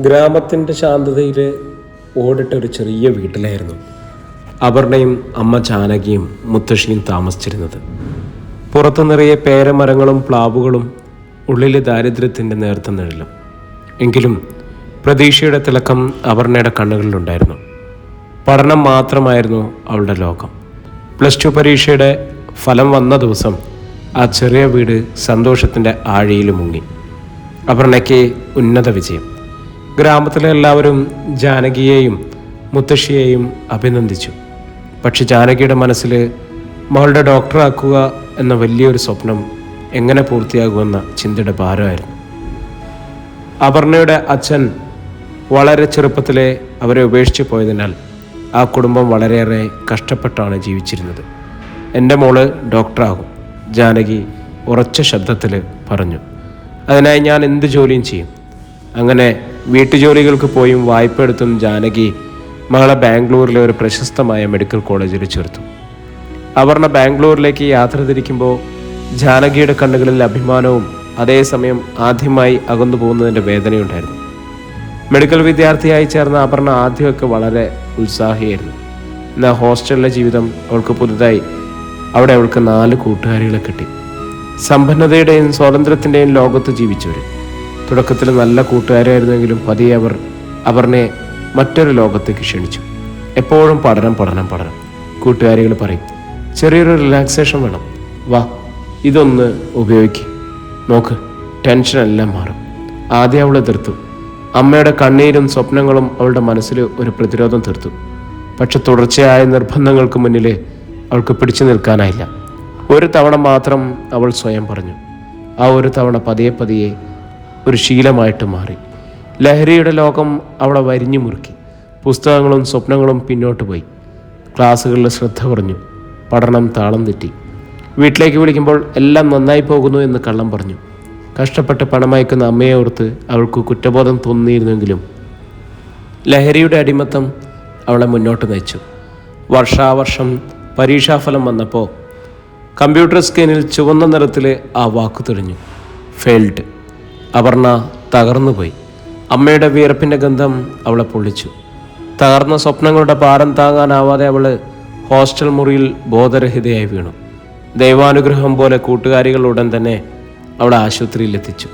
ഗ്രാമത്തിന്റെ ശാന്തതയിൽ ഓടിട്ട ഒരു ചെറിയ വീട്ടിലായിരുന്നു അപർണയും അമ്മ ജാനകിയും മുത്തശ്ശിയും താമസിച്ചിരുന്നത്. പുറത്തു നിറയെ പേരമരങ്ങളും പ്ലാവുകളും ഉള്ളിലെ ദാരിദ്ര്യത്തിന്റെ നേർത്ത നിഴലും. എങ്കിലും പ്രതീക്ഷയുടെ തിളക്കം അപർണയുടെ കണ്ണുകളിലുണ്ടായിരുന്നു. പഠനം മാത്രമായിരുന്നു അവളുടെ ലോകം. പ്ലസ് ടു പരീക്ഷയുടെ ഫലം വന്ന ദിവസം ആ ചെറിയ വീട് സന്തോഷത്തിന്റെ ആഴിയിൽ മുങ്ങി. അപർണയ്ക്ക് ഉന്നത വിജയം. ഗ്രാമത്തിലെ എല്ലാവരും ജാനകിയെയും മുത്തശ്ശിയെയും അഭിനന്ദിച്ചു. പക്ഷെ ജാനകിയുടെ മനസ്സിൽ മകളുടെ ഡോക്ടറാക്കുക എന്ന വലിയൊരു സ്വപ്നം എങ്ങനെ പൂർത്തിയാകുമെന്ന ചിന്തയുടെ ഭാരമായിരുന്നു. അപർണയുടെ അച്ഛൻ വളരെ ചെറുപ്പത്തിലെ അവരെ ഉപേക്ഷിച്ച് പോയതിനാൽ ആ കുടുംബം വളരെയേറെ കഷ്ടപ്പെട്ടാണ് ജീവിച്ചിരുന്നത്. എന്റെ മോൾ ഡോക്ടറാകും ജാനകി ഉറച്ച ശബ്ദത്തിൽ പറഞ്ഞു. അതിനായി ഞാൻ എന്ത് ജോലിയും ചെയ്യും. അങ്ങനെ വീട്ടുജോലികൾക്ക് പോയും വായ്പ എടുത്തും ജാനകി മകളെ ബാംഗ്ലൂരിലെ ഒരു പ്രശസ്തമായ മെഡിക്കൽ കോളേജിൽ ചേർത്തു. അവർണ ബാംഗ്ലൂരിലേക്ക് യാത്ര തിരിക്കുമ്പോൾ ജാനകിയുടെ കണ്ണുകളിൽ അഭിമാനവും അതേസമയം ആദ്യമായി അകന്നു പോകുന്നതിന്റെ വേദനയുണ്ടായിരുന്നു. മെഡിക്കൽ വിദ്യാർത്ഥിയായി ചേർന്ന അപർണ ആദ്യമൊക്കെ വളരെ ഉത്സാഹിയായിരുന്നു. എന്നാൽ ഹോസ്റ്റലിലെ ജീവിതം അവൾക്ക് പുതുതായി. അവിടെ അവൾക്ക് നാല് കൂട്ടുകാരികളെ കിട്ടി. സമ്പന്നതയുടെയും സ്വാതന്ത്ര്യത്തിന്റെയും ലോകത്ത് ജീവിച്ചവർ തുടക്കത്തിൽ നല്ല കൂട്ടുകാരായിരുന്നെങ്കിലും പതിയെ അവർ അവറിനെ മറ്റൊരു ലോകത്തേക്ക് ക്ഷണിച്ചു. എപ്പോഴും പഠനം പഠനം പഠനം. കൂട്ടുകാരികൾ പറയും ചെറിയൊരു റിലാക്സേഷൻ വേണം. വാ ഇതൊന്ന് ഉപയോഗിക്കും. നോക്ക് ടെൻഷനെല്ലാം മാറും. ആദ്യം അവൾ എതിർത്തു. അമ്മയുടെ കണ്ണീരും സ്വപ്നങ്ങളും അവളുടെ മനസ്സിൽ ഒരു പ്രതിരോധം തീർത്തു. പക്ഷെ തുടർച്ചയായ നിർബന്ധങ്ങൾക്ക് മുന്നിൽ അവൾക്ക് പിടിച്ചു നിൽക്കാനായില്ല. ഒരു തവണ മാത്രം അവൾ സ്വയം പറഞ്ഞു. ആ ഒരു തവണ പതിയെ പതിയെ ഒരു ശീലമായിട്ട് മാറി. ലഹരിയുടെ ലോകം അവളെ വരിഞ്ഞു മുറുക്കി. പുസ്തകങ്ങളും സ്വപ്നങ്ങളും പിന്നോട്ട് പോയി. ക്ലാസ്സുകളിൽ ശ്രദ്ധ കുറഞ്ഞു. പഠനം താളം തെറ്റി. വീട്ടിലേക്ക് വിളിക്കുമ്പോൾ എല്ലാം നന്നായി പോകുന്നു എന്ന് കള്ളം പറഞ്ഞു. കഷ്ടപ്പെട്ട് പണമയക്കുന്ന അമ്മയെ ഓർത്ത് അവൾക്ക് കുറ്റബോധം തോന്നിയിരുന്നെങ്കിലും ലഹരിയുടെ അടിമത്തം അവളെ മുന്നോട്ട് നയിച്ചു. വർഷാവർഷം പരീക്ഷാഫലം വന്നപ്പോൾ കമ്പ്യൂട്ടർ സ്ക്രീനിൽ ചുവന്ന നിറത്തിൽ ആ വാക്ക് തെളിഞ്ഞു. ഫെയിൽഡ്. അപർണ തകർന്നുപോയി. അമ്മയുടെ വിയർപ്പിന്റെ ഗന്ധം അവളെ പൊള്ളിച്ചു. തകർന്ന സ്വപ്നങ്ങളുടെ ഭാരം താങ്ങാനാവാതെ അവൾ ഹോസ്റ്റൽ മുറിയിൽ ബോധരഹിതയായി വീണു. ദൈവാനുഗ്രഹം പോലെ കൂട്ടുകാരികൾ ഉടൻ തന്നെ അവളെ ആശുപത്രിയിൽ എത്തിച്ചു.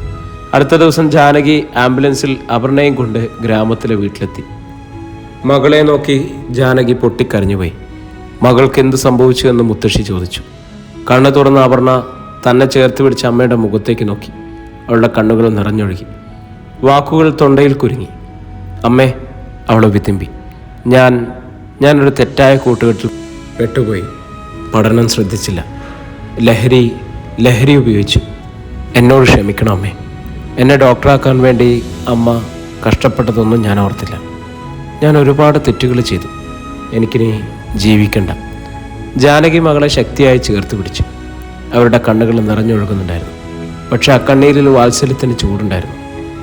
അടുത്ത ദിവസം ജാനകി ആംബുലൻസിൽ അപർണയും കൊണ്ട് ഗ്രാമത്തിലെ വീട്ടിലെത്തി. മകളെ നോക്കി ജാനകി പൊട്ടിക്കരഞ്ഞുപോയി. മകൾക്ക് എന്ത് സംഭവിച്ചു എന്ന് മുത്തശ്ശി ചോദിച്ചു. കണ്ണു തുറന്ന അപർണ തന്നെ ചേർത്ത് പിടിച്ച അമ്മയുടെ മുഖത്തേക്ക് നോക്കി. അവളുടെ കണ്ണുകൾ നിറഞ്ഞൊഴുകി. വാക്കുകൾ തൊണ്ടയിൽ കുരുങ്ങി. അമ്മേ അവളെ വിതുമ്പി. ഞാൻ ഞാനൊരു തെറ്റായ കൂട്ടുകെട്ടിൽ പെട്ടുപോയി. പഠനം ശ്രദ്ധിച്ചില്ല. ലഹരി ലഹരി ഉപയോഗിച്ചു. എന്നോട് ക്ഷമിക്കണം അമ്മേ. എന്നെ ഡോക്ടറാക്കാൻ വേണ്ടി അമ്മ കഷ്ടപ്പെട്ടതൊന്നും ഞാൻ ഓർത്തില്ല. ഞാൻ ഒരുപാട് തെറ്റുകൾ ചെയ്തു. എനിക്കിനി ജീവിക്കണ്ട. ജാനകി മകളെ ശക്തിയായി ചേർത്ത് പിടിച്ചു. അവരുടെ കണ്ണുകൾ നിറഞ്ഞൊഴുകുന്നുണ്ടായിരുന്നു. പക്ഷെ ആ കണ്ണീരിൽ വാത്സല്യത്തിന് ചൂടുണ്ടായിരുന്നു.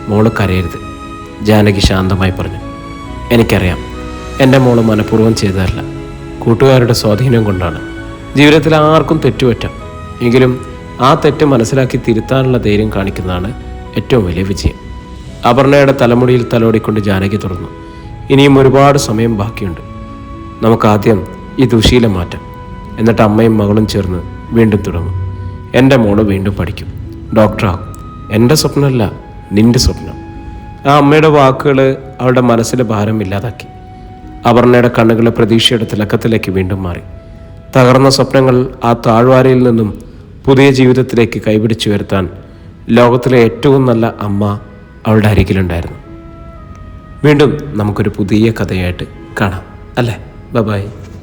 മോൾ കരയരുത്. ജാനകി ശാന്തമായി പറഞ്ഞു. എനിക്കറിയാം. എന്റെ മോൾ മനഃപൂർവം ചെയ്തതല്ല. കൂട്ടുകാരുടെ സ്വാധീനം കൊണ്ടാണ്. ജീവിതത്തിൽ ആർക്കും തെറ്റുപറ്റാം. എങ്കിലും ആ തെറ്റ് മനസ്സിലാക്കി തിരുത്താനുള്ള ധൈര്യം കാണിക്കുന്നതാണ് ഏറ്റവും വലിയ വിജയം. അപർണയുടെ തലമുടിയിൽ തലോടിക്കൊണ്ട് ജാനകി തുറന്നു. ഇനിയും ഒരുപാട് സമയം ബാക്കിയുണ്ട്. നമുക്കാദ്യം ഈ ദുശീലം മാറ്റാം. എന്നിട്ട് അമ്മയും മകളും ചേർന്ന് വീണ്ടും തുടങ്ങും. എന്റെ മോൾ വീണ്ടും പഠിക്കും. ഡോക്ടറാകും. എന്റെ സ്വപ്നമല്ല നിന്റെ സ്വപ്നം. ആ അമ്മയുടെ വാക്കുകൾ അവളുടെ മനസ്സിലെ ഭാരം ഇല്ലാതാക്കി. അപർണയുടെ കണ്ണുകളെ പ്രതീക്ഷയുടെ തിളക്കത്തിലേക്ക് വീണ്ടും മാറി. തകർന്ന സ്വപ്നങ്ങൾ ആ താഴ്വാരയിൽ നിന്നും പുതിയ ജീവിതത്തിലേക്ക് കൈപിടിച്ചു വരുത്താൻ ലോകത്തിലെ ഏറ്റവും നല്ല അമ്മ അവളുടെ അരികിലുണ്ടായിരുന്നു. വീണ്ടും നമുക്കൊരു പുതിയ കഥയായിട്ട് കാണാം. അല്ലേ? ബൈ